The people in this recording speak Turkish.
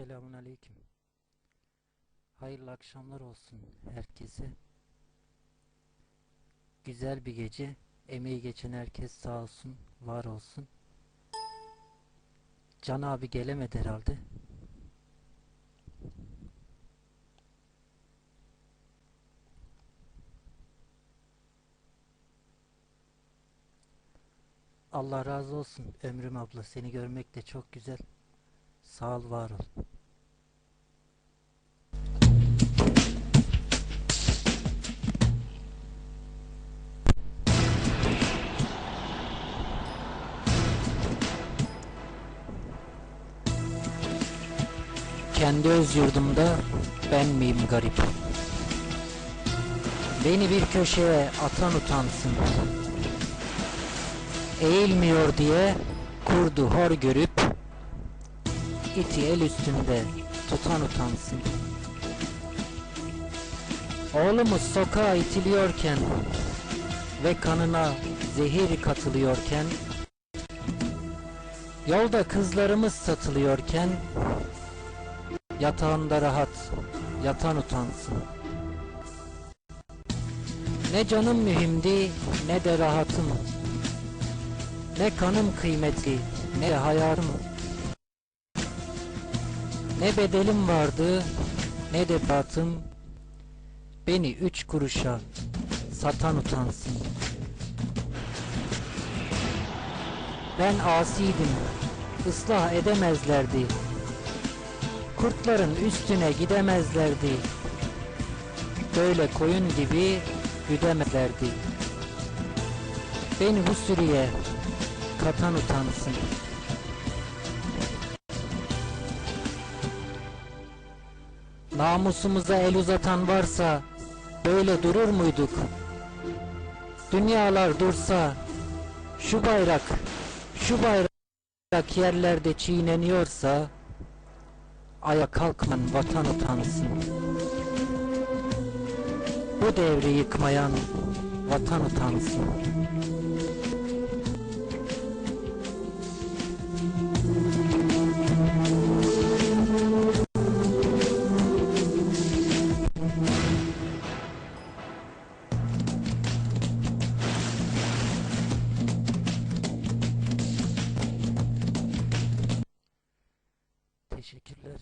Selamun Aleyküm. Hayırlı akşamlar olsun herkese. Güzel bir gece. Emeği geçen herkes sağ olsun, var olsun. Can abi gelemedi herhalde. Allah razı olsun Ömrüm abla. Seni görmek de çok güzel. Sağ ol, var ol. Kendi öz yurdumda ben miyim garip? Beni bir köşeye atan utansın. Eğilmiyor diye kurdu hor görüp iti el üstünde tutan utansın. Oğlumuz sokağa itiliyorken ve kanına zehir katılıyorken yolda kızlarımız satılıyorken yatağında rahat yatan utansın. Ne canım mühimdi ne de rahatım. Ne kanım kıymetli ne hayatım. Ne bedelim vardı ne de batım. Beni üç kuruşa satan utansın. Ben asiydim, ıslah edemezlerdi. Kurtların üstüne gidemezlerdi. Böyle koyun gibi güdemezlerdi. Beni husuriye katan utansın. Namusumuza el uzatan varsa böyle durur muyduk? Dünyalar dursa şu bayrak, şu bayrak yerlerde çiğneniyorsa aya kalkman vatan utansın. Bu devri yıkmayan vatan utansın. teşekkürler.